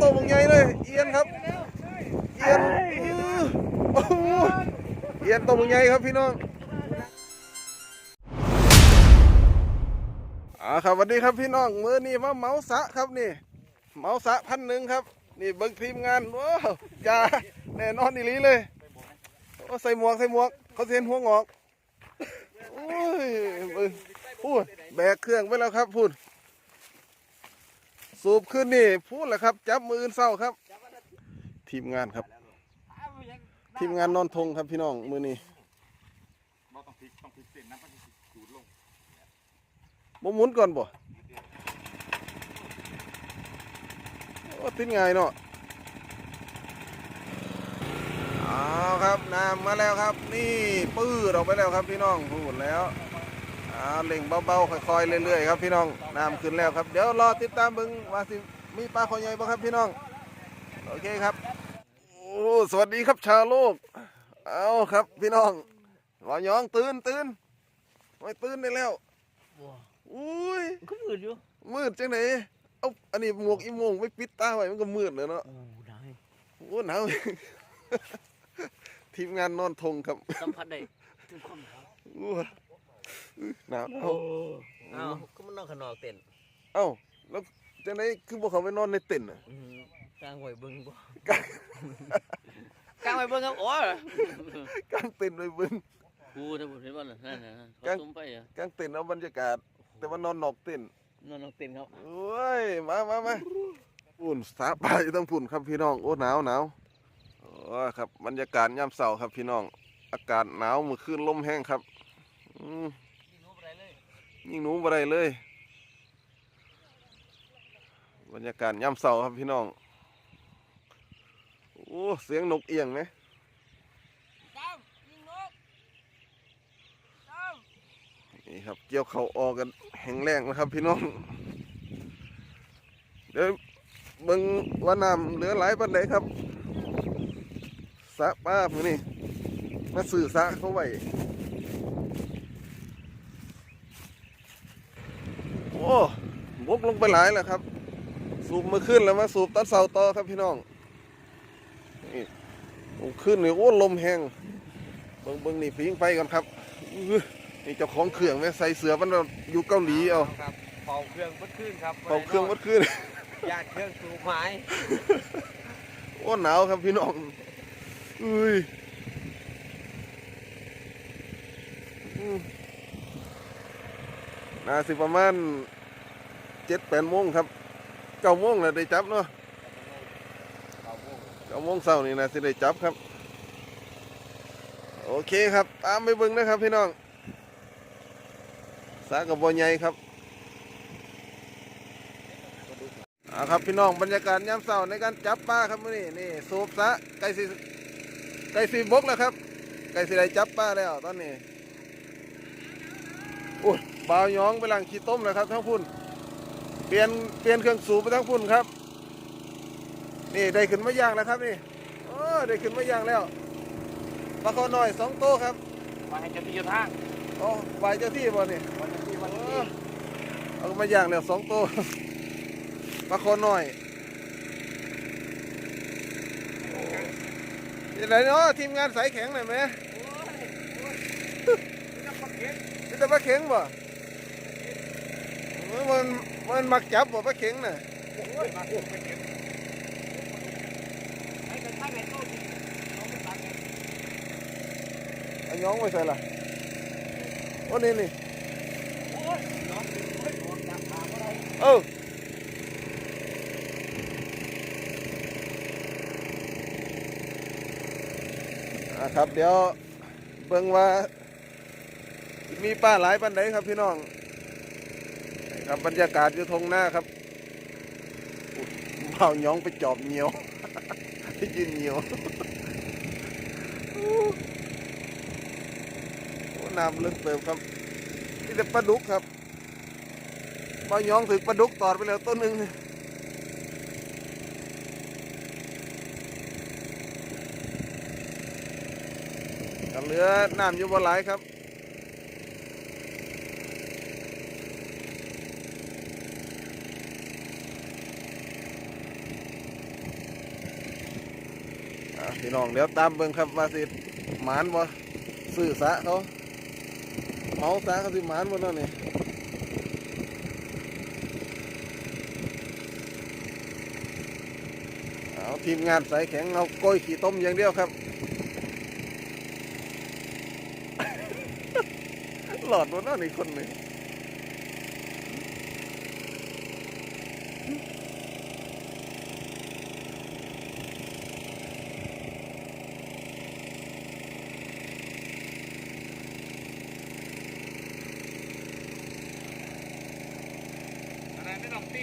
ตัวมึงใหญ่เลยเอียนครับเอียนเอียนตัวมึงใหญ่ครับพี่น้องอ่าครับสวัสดีครับพี่น้องมือนี่มาเมาสะครับนี่ เมาสะพันหนึ่งครับ นี่เบิ้งทีมงานว้าวจ้าแน่นอนอีหลีเลยโอ้ใส่หมวกใส่หมวกเขาเสียนหัวงอกโอ้ยเบิ่งพูดแบกเครื่องไปแล้วครับพูด สูบขึ้นนี่พูดแหละครับ จับมืออื่นเศร้าครับ ทีมงานครับ ทีมงานนอนทงครับพี่น้องมือนี้บ่ต้องพลิกต้องพลิกเส้นน้ำมันสิดูดลงบ่หมุนก่อนบ่โอ้ติดง่ายเนาะเอาครับน้ำมาแล้วครับ นี่ปื้ดออกไปแล้วครับพี่น้องพูดแล้ว อ่าเล่งเบาๆค่อยๆเรื่อยๆครับพี่น้องน้ำขึ้นแล้วครับเดี๋ยวรอติดตามเบิ่งว่าสิมีปลาคอใหญ่บ่ครับพี่น้องโอเคครับโอ้สวัสดีครับชาวโลกเอาครับพี่น้องรอยองตื่นตื่นไม่ตื่นได้แล้วอุ้ยก็มืดอยู่มืดจังไหนเอาอันนี้หมวกอีโมงไม่ปิดตาไว้มันก็มืดเลยเนาะโอ้ได้โอ้หนาวทีมงานนอนทงครับสัมผัสได้ถึงความหนาวอู้ หนาวเอ้าอ้าวก็มันนอนข้างนอกเต็นท์เอ้าแล้วจังไหนคือพวกเขาไปนอนในเต็นท์น่ะอื้อหือกลางหวยเบิ้งบ่กลางหวยเบิ้งครับโอ้ยกางเต็นท์ไปเบิ่ง กูถ้าผมเห็นว่าน่ะนั่นน่ะเขากลางตุ้มไปอะกางเต็นท์เอาบรรยากาศ แต่ว่านอนนอกเต็นท์นอนนอกเต็นท์ครับโอ้ย มามามาอุ่นสาปลาอยู่ต้องฝุ่นครับพี่น้อง โอ้หนาวหนาวโอ้ครับ บรรยากาศยามเช้าครับพี่น้อง อากาศหนาวเมื่อคืนลมแห้งครับ อืมนี่รู้อะไรเล ยยิงหนูบ่ได้เลย บรรยากาศย่ำเสาครับพี่น้อง โอ้เสียงนกเอียงไหมจ้ามยิงนกจ้ามนี่ครับเกี่ยวเขาออกกันแห้งแรงนะครับพี่น้อง เดี๋ยวเบิ่งว่าน้ำเหลือหลายปันไหนครับสระป้ามือนี่มาสื่อสระเขาไว้ โอ้บกลงไปหลายแล้วครับ สูบมาขึ้นแล้วมาสูบตัดเสาต่อครับพี่น้องนี่ขึ้นนี่โอ้ลมแห้งเบิ่งเบิ่งนี่ฟิงไฟก่อนครับอือนี่เจ้าของเครื่องแม่ใส่เสือมันแบบอยู่เกาหลีเอาครับเป่าเครื่องวัดขึ้นครับเป่าเครื่องวัดขึ้นญาติเครื่องสูบไม้โอ้หนาวครับพี่น้องอุ้ย น่าสิประมาณเจ็ดแปดโมงครับเก้าโมงแล้วได้จับเนาะเก้าโมงเช้านี่นะสิได้จับครับ โอเคครับ ตามไปเบิ่งนะครับพี่น้องสากับบอใหญ่ครับอ่าครับพี่น้องบรรยากาศยามเช้าในการจับปลาครับมื้อนี้นี่สูบสะไก่สิไก่สิบกแล้วครับไก่สิได้จับปลาแล้วตอนนี้โอ้ย บ่าวยองไปหลังขี้ต้มแล้วครับทั้งพุ่นเปลี่ยนเปลี่ยนเครื่องสูบไปทั้งพุ่นครับ นี่ได้ขึ้นมาย่างแล้วครับนี่โอ้ได้ขึ้นมาย่างแล้วปลาคอน้อยสองโตวครับมาให้เจ้าที่เจ้าทางโอ้ไหวเจ้าที่บ่นี่วันที่วันเอที่อเอามาย่างแล้วสองตัวปลาคอน้อยยังไงเนาะทีมงานสายแข็งหน่อยไหมนี่แต่ปลาเข็งบ่เออ มันมันมักจับบ่ปลาเข็งน่ะให้กันท่านไหนโตที่น้องไม่ตัดไงเอันย้องไว้ใส่ละโอ้นี่นี่โอ้ยน้องโอ้ยออกจากทางอะไรเอออะครับเดี๋ยวเบิ่งว่า มีป้าหลายปันไดครับพี่น้อง ครับบรรยากาศอยู่ทงหน้าครับอุ๊ยบ่าหย้องไปจอบเหนียวไปยืนเหนียวน้ำลึกเติมครับนี่แต่ปลาดุกครับบ่าหย้องถึงปลาดุกตอดไปแล้วต้นหนึ่งก็เหลือน้ำอยู่บ่หลายครับ พี่น้องเดี๋ยวตามเบิ่งครับว่าสิหมานบ่ซื้อสะเขาเมาสะเขาสิหมานบ่เนาะนี่เอาทีมงานสายแข็งเอาก้อยขี่ต้มอย่างเดียวครับ หลอดบ่เนาะนี่คนนี่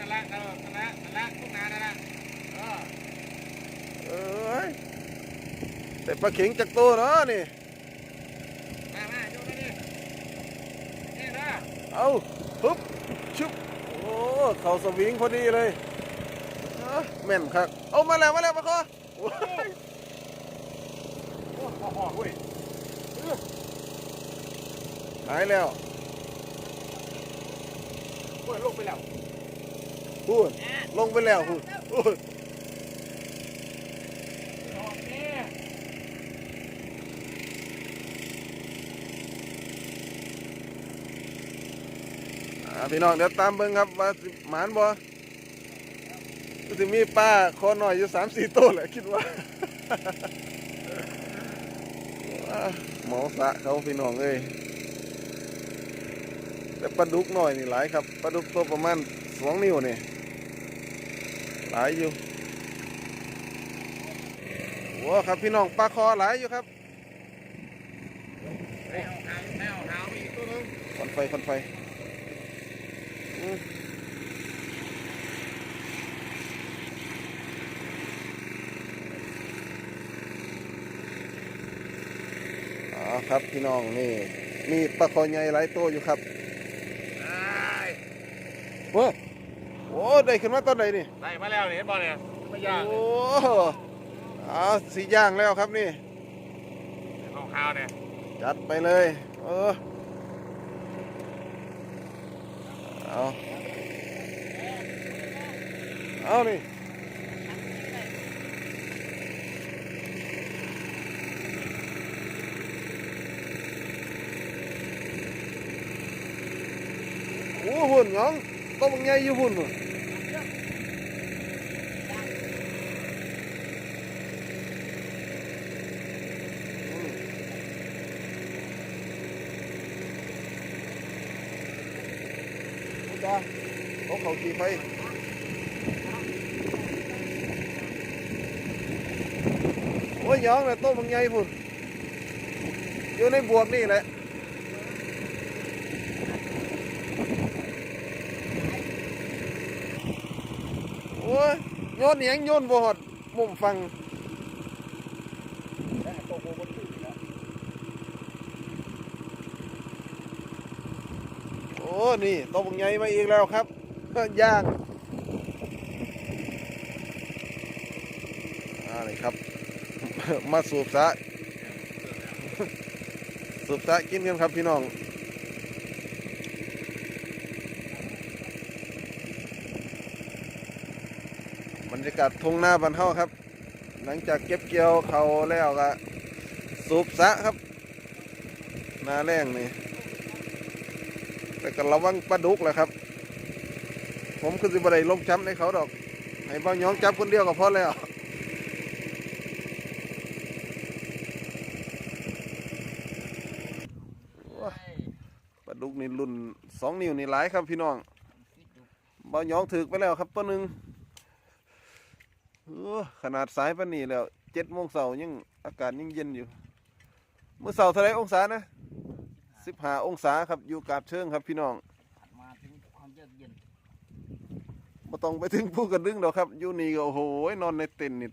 นั่นแหละไม่ต้องตีนั่นและเออนั่นแหละนั่นแหละทุกนานั่นและเออเอ้ยแต่ปลาเข็งจากตัวเนาะนี่มามาโยนไปดินี่นะเอาปุ๊บชุบโอ้เขาสวิงพอดีเลยอะแม่นครับเอามาแล้วมาแล้วปะคอโอ้ยโอ้โหเว้ยหายแล้วเว้ยลงไปแล้ว พูดลงไปแล้วพูดพูดออกนี่อ่าพี่น้องเดี๋ยวตามเบิ่งครับว่าหมานบ่สิมีป้าคอหน่อยอยู่สามสี่ตัวแหละคิดว่าวาหมอสะเขาพี่น้องเอ้ยแต่ปลาดุกหน่อยนี่หลายครับปลาดุกตัวประมาณสองนิ้วนี่ หลายอยู่โอ้ครับพี่น้องปลาคอหลายอยู่ครับเฮ้ยเอาหางไม่เอาหางอีกตัวนึงคนไฟคนไฟอ๋อครับพี่น้องนี่มีปลาคอใหญ่หลายตัวอยู่ครับ ได้ เว้ย โอ้ได้ขึ้นมาตอนไหนนี่ได้มาแล้วนี่เห็นบ่เนี่ยไม่ยากโอ้อ๋อสีย่างแล้วครับนี่เอาขาวเนี่ยจัดไปเลย เออเอาเอานี่โอ้หุ่นหยองต้องมึงใหญ่อยู่หุ่นหุ่นจ้าเขี่ไปโอ้ยยองเลยต้มมึงใหญ่พุ่นอยู่ในบวกนี่แหละโอ้ยโยนเหนียงโยนบ่หดมุมฟังโอ้ นี่ตัวบุงใหญ่มาอีกแล้วครับ ย่างอ่านี่ครับ มาสูบสะสูบสะกินกันครับพี่น้องบรรยากาศทุ่งนาบันเฮาครับ หลังจากเก็บเกี่ยวเขาแล้วก็สูบสะครับนาแรงนี่แต่ก็ระวังปลาดุกแหละครับ ผมคือสิบได้ลงจ้ำในเขาดอก ให้บ้าหยองจับคนเดียวก็พอแล้วปลาดุกนี่รุ่นสองนิ้วนี่หลายครับพี่น้องบ้าหยองถือไปแล้วครับตัวหนึ่งขนาดสายปนีแล้วเจ็ดโมงเสาร์ยังอากาศยังเย็นอยู่เมื่อเสาร์เท่าไรองศานะสิบห้าองศาครับอยู่กาบเชิงครับพี่น้อง มาถึงความเยือกเย็น ไม่ต้องไปถึงผู้กระดึงดอกครับอยู่นี่ก็โอ้โหนอนในเต็นท์นี่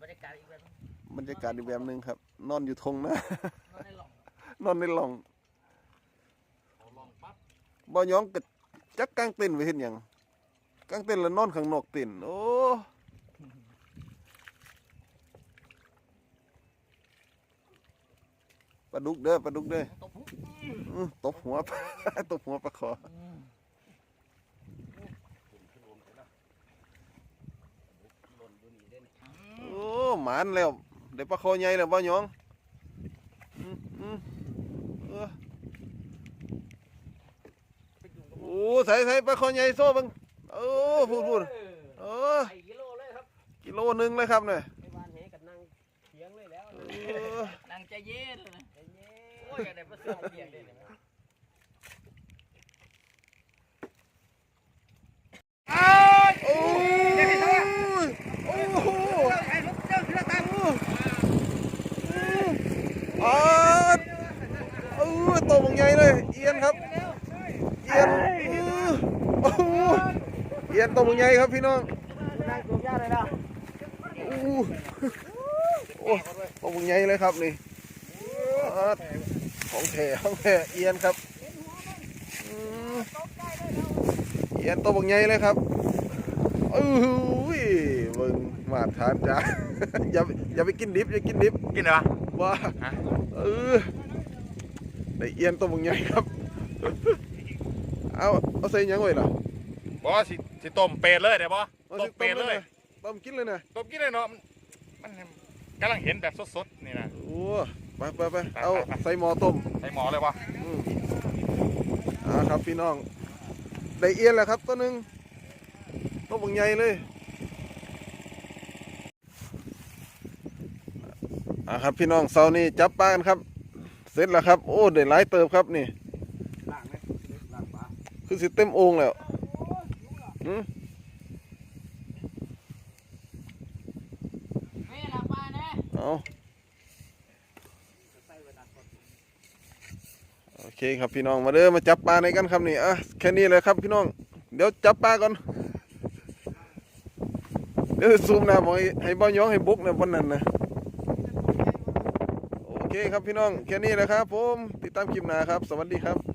บรรยากาศอีกแบบนึงบรรยากาศอีกแบบหนึงครับ นอนอยู่ทงนะ นอนในหลองนอนในหลองเอาลองปั๊บบ่ย้องกะจักกางเต็นท์ไว้เห็นยังกางเต็นท์แล้วนอนข้างนอกเต็นท์โอ้ปลาดุกเด้อปลาดุกเด้อตบหุบอื้อตบหัว ตบหัวปลาคอหล่นอยู่นี่เด่น โอ้ หมามานแล้วได้ปลาคอใหญ่แล้วบ่หยองโอ้ใส่ใส่ปลาคอใหญ่โซ่บังเออพูดพูดเออกิโลเลยครับกิโลหนึงเลยครับเนี่ยไอ้วานเหกับนั่งเถียงเลยแล้วนางใจเย็นเลยนะไอ้ยอยกันได้ประเสริฐเถียงเลยนะโอ้ยโอ้โห ไอ้รถเจ้าคือตาม อ๋อเออตัวมึงใหญ่เลย เอียนครับ เอียนเออโอ้โหเอียนตัวมึงใหญ่ครับพี่น้องตัวยาเลยนะโอ้โหโอ้ตัวมึงใหญ่เลยครับนี่ของแท้ของแท้เอียนครับเอียนตัวมึงใหญ่เลยครับ เอ้ยเบิ่งมาทานจ้าอย่าอย่าไปกินดิบอย่ากินดิบกินเหรอว่าฮะเออได้เอียนตัวมึงใหญ่ครับ เอาเอาใส่หยังไว้ล่ะบอสิสิต้มเป็ดเลยเดี๋ยวบอเอาต้สิมเป็ดเลยนะต้มกินเลยนะต้มกินเลยเนาะมันมันกำลังเห็นแบบสดๆนี่นะโอ้ไปไปไปเอาใส่หม้อต้มใส่หมอเลยวะอืมอ่าครับพี่น้องได้เอียนแล้วครับตัวหนึง ตัวมึงใหญ่เลยอ่าครับพี่น้องเสาร์นี้จับปลากันครับ เสร็จแล้วครับ โอ้ได้หลายเติบครับนี่คือสิเต็มองแล้วอืมไม่หลับมานะเอาโอเคครับพี่น้องมาเด้อมาจับปลาในกันครับนี่อะแค่นี้เลยครับพี่น้อง เดี๋ยวจับปลาก่อน เดี๋ยวซูมหนะบอกให้ให้บ้าย้องให้บุกนะวันนั้นนะโอเคครับพี่น้องแค่นี้แหละครับผมติดตามคลิปหน้าครับ สวัสดีครับ